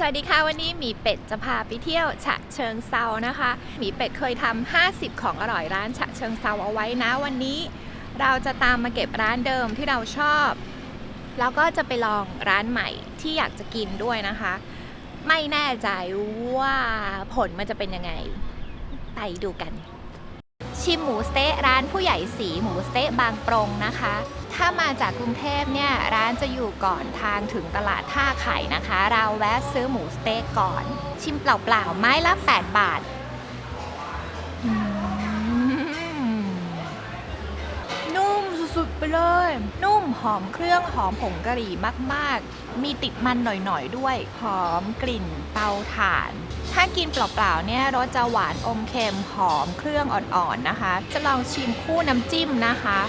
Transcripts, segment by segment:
สวัสดีค่ะ วันนี้หมีเป็ดจะพาไปเที่ยวฉะเชิงเซานะคะหมีเป็ดเคยทำ50 ของอร่อยร้านฉะเชิงเซาเอาไว้นะ วันนี้เราจะตามมาเก็บร้านเดิมที่เราชอบ แล้วก็จะไปลองร้านใหม่ที่อยากจะกินด้วยนะคะ ไม่แน่ใจว่าผลมันจะเป็นยังไง ไปดูกัน ชิมหมูสเต๊ะร้านผู้ใหญ่สีหมูสเต๊ะบางปรงนะคะ ถ้ามาจากกรุงเทพเนี่ยร้านจะอยู่ก่อนทางถึงตลาดท่าไข่นะคะ เราแวะซื้อหมูสเต๊ะก่อน ชิมเปล่าๆไม้ละ 8 บาท เลย นุ่มหอมเครื่องหอมผงกะหรี่มากๆ มีติดมันหน่อยๆด้วย หอมกลิ่นเตาถ่าน ถ้ากินเปล่าๆเนี่ยรสจะหวานอมเค็มหอมเครื่องอ่อนๆนะคะ จะลองชิมคู่น้ำจิ้มนะคะ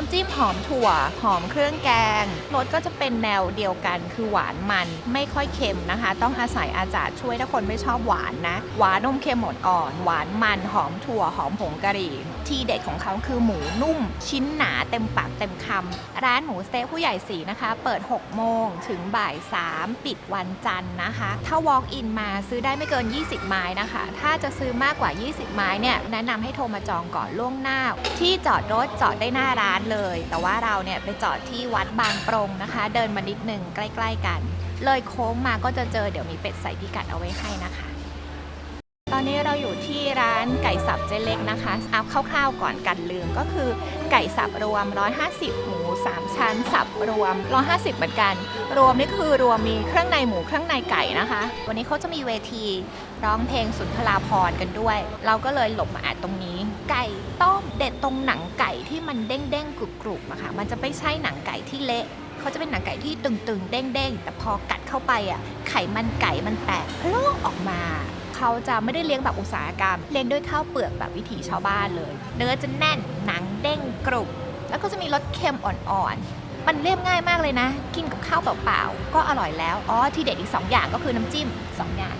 น้ำจิ้มหอมถั่ว หอมเครื่องแกง รสก็จะเป็นแนวเดียวกันคือหวานมันไม่ค่อยเค็มนะคะ ต้องอาศัยอาจารย์ช่วยถ้าคนไม่ชอบหวานนะ หวานอมเค็มหมดอ่อน หวานมันหอมถั่วหอมผงกะหรี่ ที่เด็ดของเขาคือหมูนุ่ม ชิ้นหนาเต็มปากเต็มคำร้านหมูสเต๊ะผู้ใหญ่สีนะคะ เปิด 6 โมงถึงบ่าย 3 ปิดวันจันทร์นะคะ ถ้า walk in มาซื้อได้ไม่เกิน 20 ไม้นะคะ ถ้าจะซื้อมากกว่า 20 ไม้เนี่ยแนะนำให้โทรมาจองก่อนล่วงหน้า ที่จอดรถจอดได้หน้าร้านเลย แต่ว่าเราเนี่ยไปจอดที่วัดบางปรงนะคะ เดินมานิดหนึ่งใกล้ ๆ กัน เลยโค้งมาก็จะเจอเดี๋ยวมีเป็ดใส่พิกัดเอาไว้ให้นะคะ อนนี้เราอยู่ที่ร้านไก่สับเจเล็กนะคะเอาคร่าวๆก่อนกันลืมก็คือไก่สับรวม 150 หมู 3 ชั้น สับรวม 150 เหมือนกัน รวมนี่คือรวมมีเครื่องในหมูเครื่องในไก่นะคะ วันนี้เขาจะมีเวทีร้องเพลงสุนทราพรกันด้วย เราก็เลยหลบมาอัดตรงนี้ ไก่ต้มเด็ดตรงหนังไก่ที่มันเด้งๆกรุบๆอะค่ะมันจะไม่ใช่หนังไก่ที่เละเขาจะเป็นหนังไก่ที่ตึงๆเด้งๆแต่พอกัดเข้าไปอะไขมันไก่มันแตกโพล่งออกมา เขาจะไม่ได้เลี้ยงแบบอุตสาหกรรม เลี้ยงด้วยข้าวเปลือกแบบวิถีชาวบ้านเลย เนื้อจะแน่นหนังเด้งกรุบแล้วก็จะมีรสเค็มอ่อนๆ มันเรียบง่ายมากเลยนะ กินกับข้าวเปล่าๆ ก็อร่อยแล้ว อ๋อ ที่เด็ดอีก 2 อย่างก็คือน้ำจิ้ม 2 อย่าง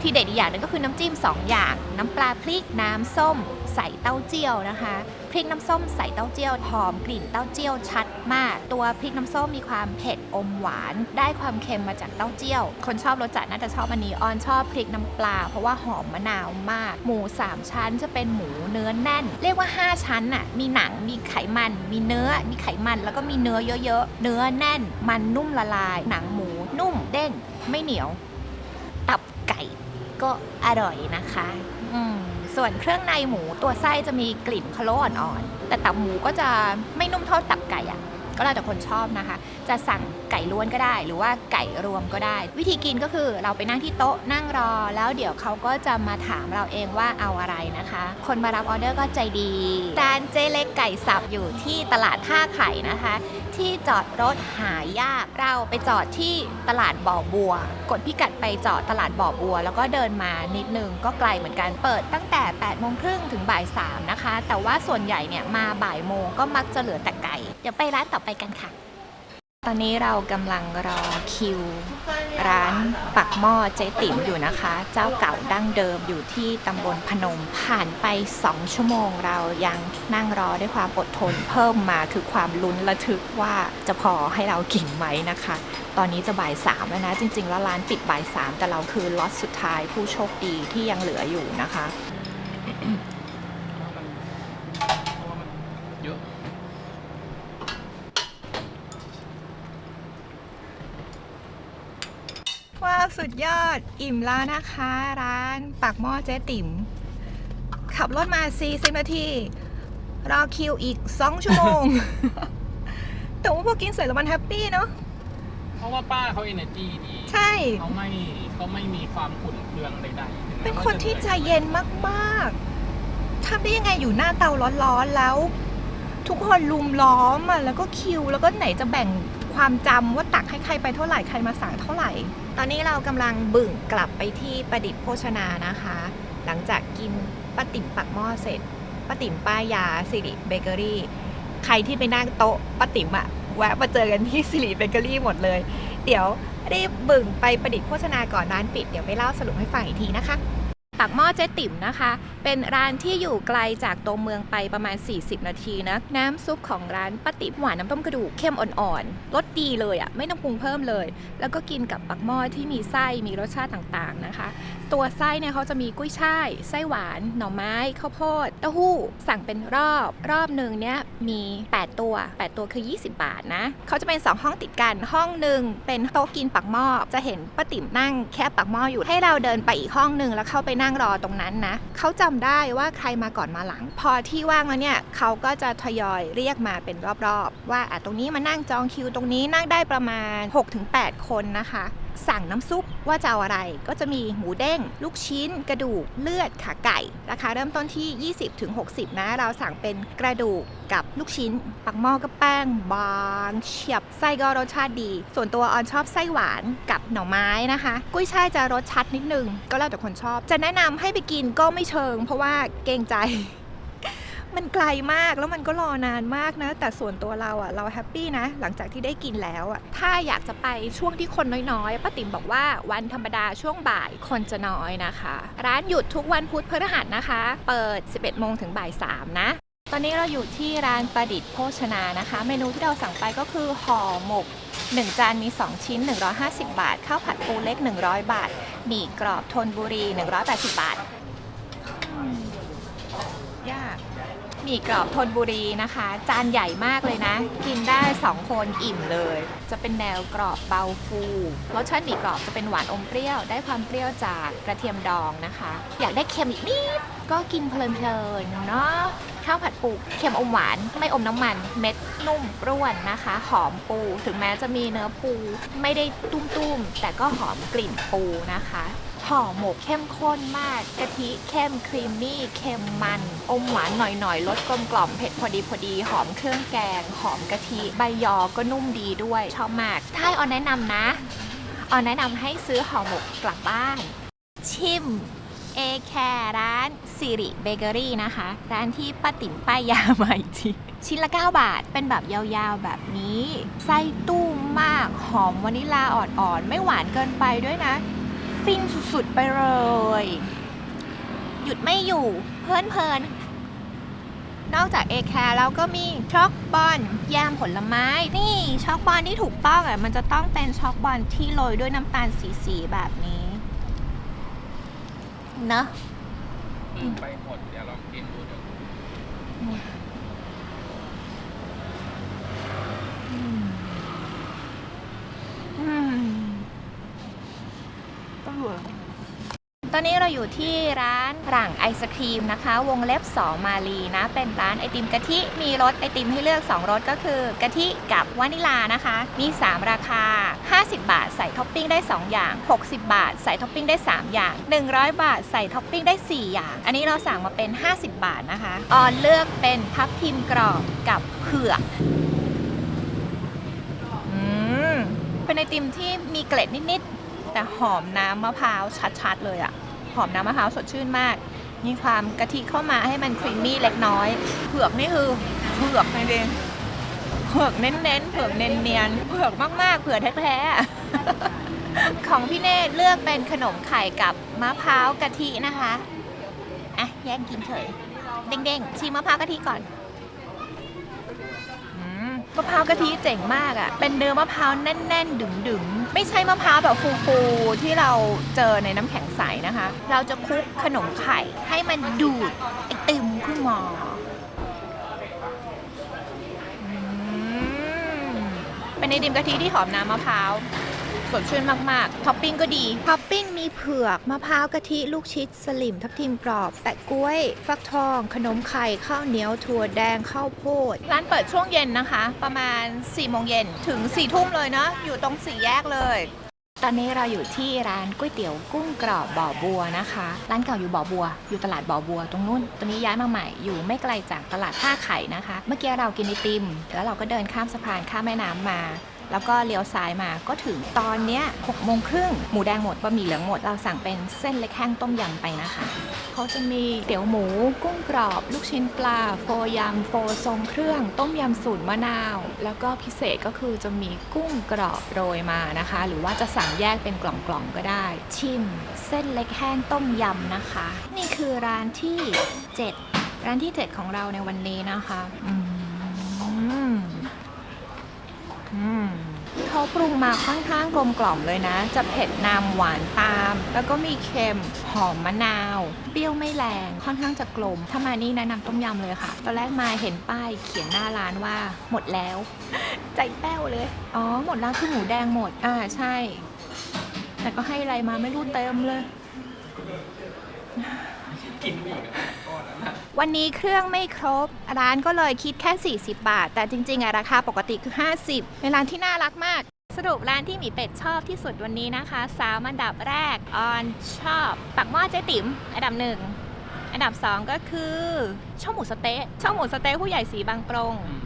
ที่เด็ดอีกอย่างหนึงก็คือน้ำจิ้ม 2 อย่าง น้ำปลาพริก น้ำส้ม ใส่เต้าเจี้ยวนะคะ พริกน้ำส้มใส่เต้าเจี้ยวหอมกลิ่นเต้าเจี้ยวชัดมาก ตัวพริกน้ำส้มมีความเผ็ดอมหวาน ได้ความเค็มมาจากเต้าเจี้ยว คนชอบรสจัดน่าจะชอบอันนี้ออนชอบพริกน้ำปลา เพราะว่าหอมมะนาวมาก หมู 3 ชั้นจะเป็นหมูเนื้อแน่น เรียกว่า 5 ชั้นน่ะมีหนังมีไขมัน มีเนื้อ มีไขมัน แล้วก็มีเนื้อเยอะๆ เนื้อแน่น มันนุ่มละลาย หนังหมูนุ่มเด้งไม่เหนียว ตับไก่ก็อร่อยนะคะ อืม ส่วนเครื่องในหมูตัวไส้จะมีกลิ่นพะโล้อ่อนๆ แต่ตับหมูก็จะไม่นุ่มเท่าตับไก่อะก็แล้วแต่คนชอบนะคะ จะสั่งไก่ล้วนก็ได้ หรือว่าไก่รวมก็ได้ วิธีกินก็คือเราไปนั่งที่โต๊ะนั่งรอ แล้วเดี๋ยวเขาก็จะมาถามเราเองว่าเอาอะไรนะคะ คนมารับออเดอร์ก็ใจดีร้านเจเล็กไก่สับอยู่ที่ตลาดท่าไข่นะคะ ที่จอดรถหายาก เราไปจอดที่ตลาดบ่อบัว กดพิกัดไปจอดตลาดบ่อบัว แล้วก็เดินมานิดนึงก็ไกลเหมือนกันเปิดตั้งแต่8โมงครึ่งถึงบ่าย3นะคะ แต่ว่าส่วนใหญ่เนี่ยมาบ่ายโมงก็มักจะเหลือแต่ไก่ เดี๋ยวไปร้านต่อไปกันค่ะ ตอนนี้เรากำลังรอคิว ร้านปักหม้อเจ๊ติ๋มอยู่นะคะ เจ้าเก่าดั้งเดิมอยู่ที่ตำบลพนม ผ่านไป 2 ชั่วโมงเรายังนั่งรอด้วยความอดทนเพิ่มมาคือความลุ้นระทึกว่าจะพอให้เรากินไหมนะคะ ตอนนี้จะบ่ายสามแล้วนะ จริงๆ แล้วร้านปิดบ่ายสามแต่เราคือล็อตสุดท้ายผู้โชคดีที่ยังเหลืออยู่นะคะเยอะ ว้าว สุดยอดอิ่มแล้วนะคะ ร้านปักหม้อเจ๊ติ๋มขับรถมา 40 นาที รอคิวอีก 2 ชั่วโมง แต่ว่าพอกินเสร็จแล้วมันแฮปปี้เนาะเพราะว่าป้าเขาเอเนอร์จีดีใช่ เขาไม่เขาไม่มีความขุ่นเคืองใดๆถึงแม้เป็นคนว่าจะที่ใจหนื่อเย็นมากๆทำได้ยังไงอยู่หน้าเตาร้อนๆแล้ว ทุกคนลุมล้อมอะแล้วก็คิว แล้วก็ไหนจะแบ่งความจำว่าตักให้ใครไปเท่าไหร่ใครมาสั่งเท่าไหร่ ตอนนี้เรากำลังบึ่งกลับไปที่ประดิษฐ์โภชนานะคะ หลังจากกินป้าติ๋มปักหม้อเสร็จป้าติ๋มป้ายาสิริเบเกอรี่ ใครที่ไปนั่งโต๊ะป้าติ๋มอะแวะมาเจอกันที่สิริเบเกอรี่หมดเลย เดี๋ยวรีบบึ่งไปประดิษฐ์โภชนาก่อนร้านปิด เดี๋ยวไปเล่าสรุปให้ฟังอีกทีนะคะ ปากหม้อเจ๊ติ๋มนะคะ เป็นร้านที่อยู่ไกลจากตัวเมืองไปประมาณ 40 นาทีนะ น้ำซุปของร้านป้าติ๋มหวานน้ำต้มกระดูกเข้มอ่อนๆ รสดีเลยอะ่ะ ไม่ต้องปรุงเพิ่มเลย แล้วก็กินกับปักหม้อที่มีไส้ มีรสชาติต่างๆนะคะ ตัวไส้เนี่ยเขาจะมีกุ้ยช่าย ไส้หวาน หน่อไม้ ข้าวโพด เต้าหู้ สั่งเป็นรอบ รอบหนึ่งเนี่ยมี 8 ตัว 8 ตัวคือ 20 บาทนะ เขาจะเป็น 2 ห้องติดกัน ห้องหนึ่งเป็นโต๊ะกินปักหม้อ จะเห็นป้าติ๋มนั่งแค่ปักหม้ออยู่ ให้เราเดินไปอีกห้องหนึ่งแล้วเข้าไปนั่งรอตรงนั้นนะเขาจำได้ว่าใครมาก่อนมาหลัง พอที่ว่างแล้วเนี่ยเขาก็จะทยอยเรียกมาเป็นรอบๆ ว่าอะตรงนี้มานั่งจองคิวตรงนี้นั่งได้ประมาณ 6-8 คนนะคะ สั่งน้ำซุปว่าจะเอาอะไร ก็จะมีหมูเด้ง ลูกชิ้น กระดูกเลือดขาไก่ ราคาเริ่มต้นที่ 20-60 นะ เราสั่งเป็นกระดูกกับลูกชิ้น ปักหม้อก็แป้ง บางเฉียบไส้ก็รสชาติดี ส่วนตัวออนชอบไส้หวานกับหน่อไม้นะคะ กุ้ยช่ายจะรสชัดนิดนึง ก็แล้วแต่คนชอบ จะแนะนำให้ไปกินก็ไม่เชิง เพราะว่าเกรงใจ มันไกลมากแล้วมันก็รอนานมากนะ แต่ส่วนตัวเราอะเราแฮปปี้นะ หลังจากที่ได้กินแล้วอะถ้าอยากจะไปช่วงที่คนน้อยๆป้าติ๋มบอกว่าวันธรรมดาช่วงบ่ายคนจะน้อยนะคะ ร้านหยุดทุกวันพุธพฤหัสนะคะ เปิด 11โมงถึงบ่าย3นะตอนนี้เราอยู่ที่ร้านประดิษฐ์โภชนานะคะ เมนูที่เราสั่งไปก็คือห่อหมก1 จานมี 2 ชิ้น 150 บาท ข้าวผัดปูเล็ก 100 บาทหมี่กรอบทนบุรี 180 บาทอืมยาก หมี่กรอบทนบุรีนะคะ จานใหญ่มากเลยนะ กินได้ 2 คนอิ่มเลย จะเป็นแนวกรอบเบาฟูรสชาติหมี่กรอบจะเป็นหวานอมเปรี้ยว ได้ความเปรี้ยวจากกระเทียมดองนะคะ อยากได้เค็มอีกนิดก็กินเพลินๆเนาะข้าวผัดปูเค็มอมหวาน ไม่อมน้ำมันเม็ดนุ่มร่วนนะคะ หอมปู ถึงแม้จะมีเนื้อปู ไม่ได้ตุ้มๆ แต่ก็หอมกลิ่นปูนะคะ ห่อหมกเข้มข้นมาก กะทิเข้มครีมมี่เค็มมัน อมหวานหน่อยๆรสกลมกล่อมเผ็ดพอดีพอดีหอมเครื่องแกง หอมกะทิใบยอก็นุ่มดีด้วยชอบมาก ถ้าให้ออนแนะนำนะออนแนะนำให้ซื้อห่อหมกกลับบ้าน ชิมเอแคร์ร้านสิริเบเกอรี่นะคะ ร้านที่ป้าติ๋มป้ายยามาอีกทีชิ้นละ 9 บาท เป็นแบบยาวๆแบบนี้ ไส้ตุ้มมาก หอมวานิลาอ่อนๆ ไม่หวานเกินไปด้วยนะ ฟินสุดๆไปเลย หยุดไม่อยู่ เพลินเพลินๆนอกจากเอแคร์แล้วก็มีช็อกบอลแยมผลไม้ นี่ช็อกบอลที่ถูกต้องอะมันจะต้องเป็นช็อกบอลที่โรยด้วยน้ำตาลสีๆแบบนี้เนอะไปหมดเดี๋ยวลองกินดูเดี๋ยว อืมอืม ตอนนี้เราอยู่ที่ร้านหลังไอศครีมนะคะ วงเล็บสอมาลีนะ เป็นร้านไอติมกะทิมีรสไอติมให้เลือก 2รสก็คือกะทิกับวานิลานะคะ มี 3 ราคา 50 บาทใส่ท็อปปิ้งได้ 2 อย่าง 60 บาทใส่ท็อปปิ้งได้ 3 อย่าง 100 บาทใส่ท็อปปิ้งได้ 4 อย่าง อันนี้เราสั่งมาเป็น 50 บาทนะคะออนเลือกเป็นทับทิมกรอบกับเผือกอืมเป็นไอติมที่มีเกล็ดนิด ๆ แต่หอมน้ำมะพร้าวชัดๆเลยอะหอมน้ำมะพร้าวสดชื่นมาก มีความกะทิเข้ามาให้มันครีมมี่เล็กน้อยเผือกนี่คือเผือกจริงๆเผือกเน้นๆเผือกเนียนๆเผือกมากๆเผือกแท้ๆของพี่เนตเลือกเป็นขนมไข่กับมะพร้าวกะทินะคะอะแย่งกินเฉยเด้งๆชิมมะพร้าวกะทิก่อน มะพร้าวกะทิเจ๋งมากอะ่ะ เป็นเนื้อมะพร้าวแน่น ๆ ดึงๆ ไม่ใช่มะพร้าวแบบฟูๆที่เราเจอในน้ำแข็งใสนะคะ เราจะคลุกขนมไข่ให้มันดูดไอติมขึ้นมาอืมเป็นไอติมกะทิที่หอมน้ำมะพร้าว สดชื่นมากๆท็อปปิ้งก็ดีท็อปปิ้งมีเผือกมะพร้าวกะทิลูกชิดสลิมทับทิมกรอบ แปะกล้วย ฟักทอง ขนมไข่ข้าวเหนียวถั่วแดงข้าวโพด ร้านเปิดช่วงเย็นนะคะ ประมาณ4โมงเย็นถึง4ทุ่มเลยเนาะอยู่ตรงสี่แยกเลยตอนนี้เราอยู่ที่ร้านก๋วยเตี๋ยวกุ้งกรอบบ่อบัวนะคะ ร้านเก่าอยู่บ่อบัว อยู่ตลาดบ่อบัวตรงนู้นตอนนี้ย้ายมาใหม่อยู่ไม่ไกลจากตลาดท่าไข่นะคะ เมื่อกี้เรากินไอติม แล้วเราก็เดินข้ามสะพานข้ามแม่น้ำมา แล้วก็เลี้ยวซ้ายมาก็ถึงตอนเนี้ย6โมงครึ่งหมูแดงหมดบะหมี่เหลืองหมด เราสั่งเป็นเส้นเล็กแห้งต้มยำไปนะคะ เขาจะมีเตี๋ยวหมู กุ้งกรอบ ลูกชิ้นปลา โฟยำโฟทรงเครื่อง ต้มยำสูตรมะนาว แล้วก็พิเศษก็คือจะมีกุ้งกรอบโรยมานะคะ หรือว่าจะสั่งแยกเป็นกล่องๆก็ได้ ชิม เส้นเล็กแห้งต้มยำนะคะ นี่คือร้านที่ 7 ร้านที่ 7 ของเราในวันนี้นะคะ อืม เขาปรุงมาค่อนข้างกลมกล่อมเลยนะ จะเผ็ดนำหวานตาม แล้วก็มีเค็มหอมมะนาว เปรี้ยวไม่แรงค่อนข้างจะกลม ถ้ามานี่แนะนำต้มยำเลยค่ะ ตอนแรกมาเห็นป้ายเขียนหน้าร้านว่าหมดแล้ว ใจแป้วเลย อ๋อ หมดแล้วคือหมูแดงหมด อ่าใช่ แต่ก็ให้อะไรมาไม่รู้เต็มเลย กินอีกอะก้อนนั้นอะวันนี้เครื่องไม่ครบ ร้านก็เลยคิดแค่ 40 บาท แต่จริงๆอะราคาปกติคือ 50 เป็นร้านที่น่ารักมาก สรุปร้านที่หมีเป็ดชอบที่สุดวันนี้นะคะสามอันดับแรกออนชอบปักหม้อเจ๊ติ๋มอันดับหนึ่งอันดับ2ก็คือช่องหมูสะเต๊ะช่องหมูสะเต๊ะผู้ใหญ่สีบางปรงอืม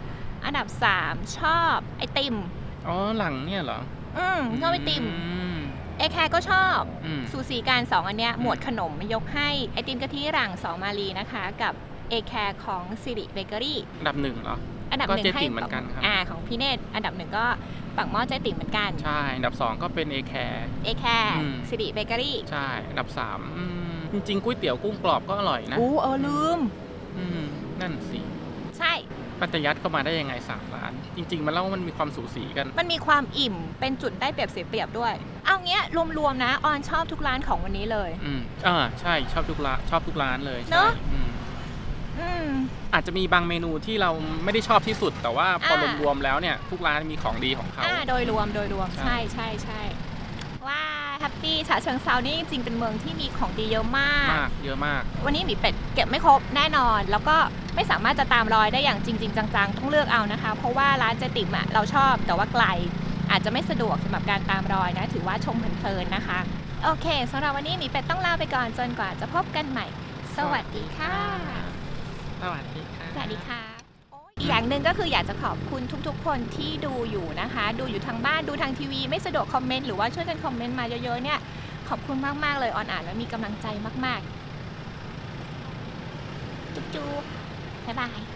อันดับ3ชอบไอติมอ๋อหลังเนี่ยเหรออืมชอบไอติม อืม เอแคร์ก็ชอบอืม สูสีการสองอันเนี้ยอืมหมวดขนมยกให้ไอติมกะทิหลังสองมาลีนะคะ กับเอแคร์ของสิริเบเกอรี่ อันดับหนึ่งเหรอ อันดับก็หนึ่งเจ๊ให้ติ๋มเหมือนกันครับ อ่าของพี่เนตรอันดับหนึ่งก็ปักหม้อเจ๊ติ๋มเหมือนกันใช่ อันดับสองก็เป็นเอแคร์ เอแคร์อืม สิริเบเกอรี่ใช่ อันดับสามอืมจริงๆก๋วยเตี๋ยวกุ้งกรอบก็อร่อยนะอู้เออลืม อืมนั่นสิ ใช่ มันจะยัดเข้ามาได้ยังไงสามล้าน จริง ๆ มันเล่าว่ามันมีความสูสีกัน มันมีความอิ่มเป็นจุดได้เปรียบเสียเปรียบด้วย เอาเงี้ยรวมๆนะออนชอบทุกร้านของวันนี้เลย อืมอ่าใช่ชอบทุกร้านชอบทุกร้านเลยเนใช่อะ อืมอืม อาจจะมีบางเมนูที่เราไม่ได้ชอบที่สุด แต่ว่าพออ่ารวมๆแล้วเนี่ย ทุกร้านมีของดีของเขา อ่าโดยรวมโดยรวมใช่ ใช่ใช่ใช่ว่า แฮปปี้ฉะเชิงเซานี่จริงๆเป็นเมืองที่มีของดีเยอะมาก มากเยอะมาก วันนี้หมีเป็ดเก็บไม่ครบแน่นอน แล้วก็ไม่สามารถจะตามรอยได้อย่างจริง ๆ จังๆ ต้องเลือกเอานะคะ เพราะว่าร้านเจติมอะเราชอบแต่ว่าไกล อาจจะไม่สะดวกสำหรับการตามรอยนะ ถือว่าชมเพลินๆนะคะ โอเคสำหรับวันนี้หมีเป็ดต้องลาไปก่อนจนกว่าจะพบกันใหม่ สวัสดีค่ะ สวัสดีค่ะ สวัสดีค่ะโอ้ย อีกอย่างหนึ่งก็คืออยากจะขอบคุณทุกๆ คนที่ดูอยู่นะคะ ดูอยู่ทางบ้านดูทางทีวี ไม่สะดวกคอมเมนต์หรือว่าช่วยกันคอมเมนต์มาเยอะๆเนี่ยขอบคุณมากๆเลยออนอ่านแล้วมีกำลังใจมากๆ จุ๊บๆบ๊ายบาย